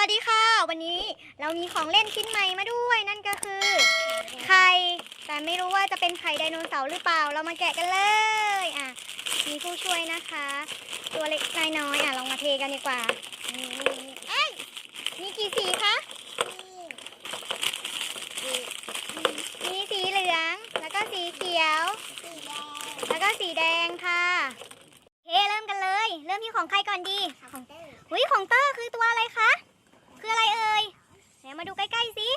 วัสดีค่ะ วันนี้เรามีของเล่นชิ้นใหม่มาด้วยนั่นก็คือไข่แต่ไม่รู้ว่าจะเป็นไข่ไดโนเสาร์หรือเปล่า เรามาแกะกันเลยอะมีผู้ช่วยนะคะ ตัวเล็กนายน้อยอะลองมาเทกันดีกว่านี่เอ้ยมีกี่สีคะมีสีเหลือง แล้วก็สีเขียว แล้วก็สีแดงค่ะโอเคเริ่มกันเลย เริ่มที่ของใครก่อนดีหุยของเตอร์คือตัวอะไรคะ คืออะไรเอ่ยเดี๋ยวมาดูใกล้ๆสิ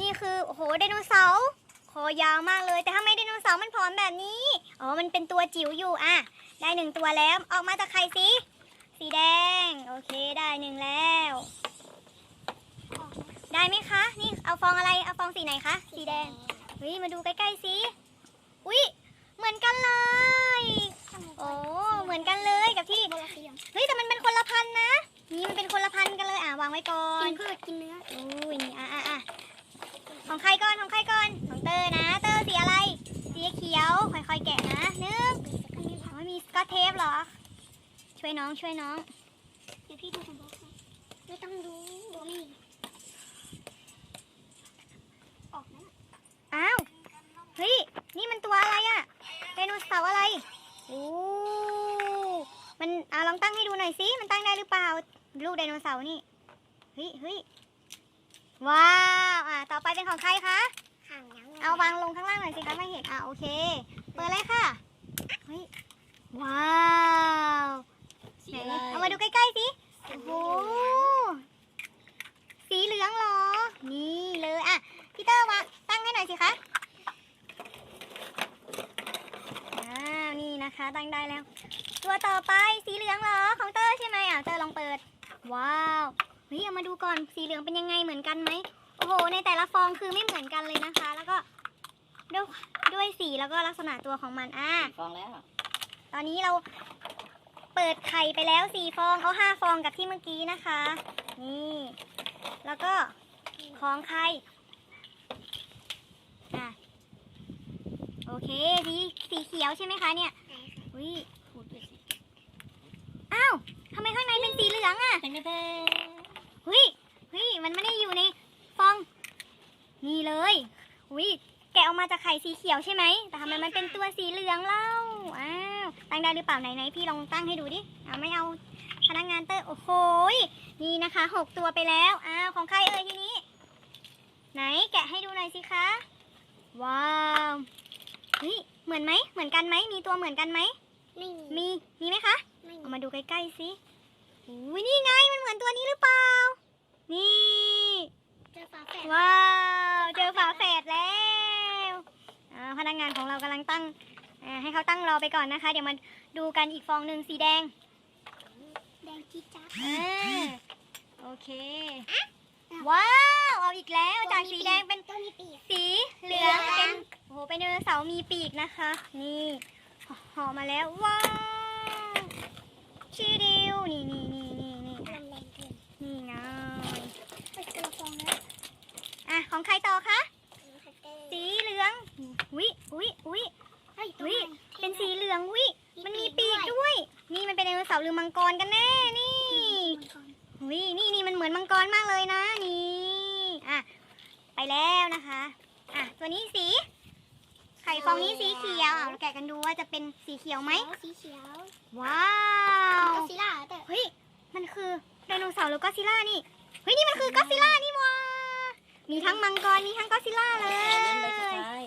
นี่คือโอ้โหไดโนเสาร์คอยาวมากเลย แต่ทำไมไดโนเสาร์มันผอมแบบนี้ อ๋อ มันเป็นตัวจิ๋วอยู่อะ ได้หนึ่งตัวแล้ว ออกมาจากใครสิ สีแดง โอเค ได้หนึ่งแล้ว ได้ไหมคะ นี่เอาฟองอะไร เอาฟองสีไหนคะ สีแดง เฮ้ย มาดูใกล้ๆสิ อุ้ยเหมือนกันเลย โอ้ เหมือนกันเลยกับที่ เฮ้ยแต่มันเป็นคนละพันธุ์นะ นี่มันเป็นคนละพันธุ์กันเลยอะ วางไว้ก่อนกินพืชกินเนื้ออุ้ยนี่อะอะอะของใครก่อนของใครก่อนของเตอร์นะ เตอร์สีอะไร สีเขียวค่อยๆแกะนะหนึ่งอ๋อมีสกอตเทปเหรอ ช่วยน้องช่วยน้อง เดี๋ยวพี่ดูของบล็อกให้ไม่ต้องดูนี่ออกนะอ้าว เฮ้ย นี่มันตัวอะไรอะไดโนเสาร์อะไร โอ้ มันอะลองตั้งให้ดูหน่อยสิ มันตั้งได้หรือเปล่า ลูกไดโนเสาร์นี่ เฮ้ยเฮ้ยว้าวอะต่อไปเป็นของใครคะห่างยังเอาวางลงข้างล่างหน่อยสิคะไม่เห็นอะโอเค เปิดเลยค่ะเฮ้ยว้าวไหนเอามาดูใกล้ๆสิโอ้โหสีเหลืองเหรอ นี่เลยอะพี่เตอร์วางตั้งให้หน่อยสิคะอ้าวนี่นะคะ ตั้งได้แล้ว ตัวต่อไปสีเหลืองเหรอของเตอร์ใช่ไหมอะเตอร์ลองเปิด ว้าวเฮ้ยเอามาดูก่อนสีเหลืองเป็นยังไงเหมือนกันไหมโอ้โห ในแต่ละฟองคือไม่เหมือนกันเลยนะคะ แล้วก็ด้วยด้วยสีแล้วก็ลักษณะตัวของมันอะฟองแล้ว ตอนนี้เราเปิดไข่ไปแล้วสี่ฟองเอาห้าฟองกับที่เมื่อกี้นะคะ นี่ แล้วก็ของไข่อะโอเคสีสีเขียวใช่ไหมคะเนี่ยอุ้ยพูดด้วยสิอ้าวทำไมข้างในเป็นสีเหลืองอะเป็นไม่ได้ เฮ้ยเฮ้ยมันไม่ได้อยู่ในฟอง นี่ เลยอุ้ยแกะออกมาจากไข่สีเขียวใช่ไหม แต่ทำไมมันเป็นตัวสีเหลืองเล่า อ้าว ตั้งได้หรือเปล่าไหนไหนพี่ลองตั้งให้ดูดิเอาไม่เอาพนักงานเตอร์ โอ้โหยนี่นะคะหกตัวไปแล้ว อ้าว ของใครเอ่ยทีนี้ ไหนแกะให้ดูหน่อยสิคะ ว้าวเฮ้ยเหมือนไหม เหมือนกันไหม มีตัวเหมือนกันไหมไม่มี มี มีไหมคะไม่เอามีมาดูใกล้ๆสิอุ้ยนี่ไง มันเหมือนตัวนี้หรือเปล่า นี่ เจอฝาแฝด ว้าว เจอฝาแฝดแล้วอ่าพนักงานของเรากำลัง ตั้งอ่าให้เขาตั้งรอไปก่อนนะคะ เดี๋ยวมาดูกันอีกฟองหนึ่งสีแดง แดงจี๊ดจ๊าดอ่าโอเค ว้าวเอาอีกแล้วจากสีแดงเป็นตัวมีปีกสีเหลืองเป็นโอ้โหเป็นไดโนเสาร์มีปีกนะคะ นี่ห่อมาแล้วว้าวชีดิว นี่นี่นี่นี่นี่ ลมแรงเกิน นี่ไง ไปกระฟองแล้ว อะ ของใครต่อคะ คัตเตอร์ สีเหลือง อุ้ยอุ้ยอุ้ยเฮ้ยอุ๊ยเป็นสีเหลืองอุ้ยมันมีปีกด้วยด้วย นี่มันเป็นไดโนเสาร์หรือมังกรกันแน่นี่อุ้ยนี่นี่มันเหมือนมังกรมากเลยนะนี่อะไปแล้วนะคะอะตัวนี้สี ไข่ฟองนี้สีเขียวอะเราแกะกันดูว่าจะเป็นสีเขียวไหมสีเขียวว้าวก็ซิล่าแต่เฮ้ย มันคือไดโนเสาร์หรือก็อดซิลล่านี่ เฮ้ย นี่มันคือก็อดซิลล่านี่หว่ามีทั้งมังกร มีทั้งก็อดซิลล่าเลเล่นใบสุดยท้าย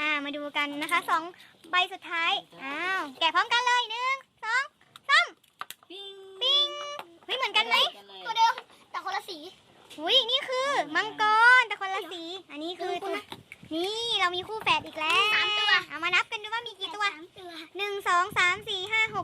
อ่ามาดูกันนะคะสองใบสุดท้ายอ้าวแกะพร้อมกันเลยหนึ่งสองสามปิ้งปิ้งเฮ้ยเหมือนกันไหมกันเลยตัวเดิมแต่คนละสีอุ้ยนี่คือมังกรแต่คนละสี อันนี้คือตัวนี่เรามีคู่แฝดอีกแล้วสามตัวเอามานับกันดูว่ามีกี่ตัวสามตัวหนึ่งสองสามสี่ห้าห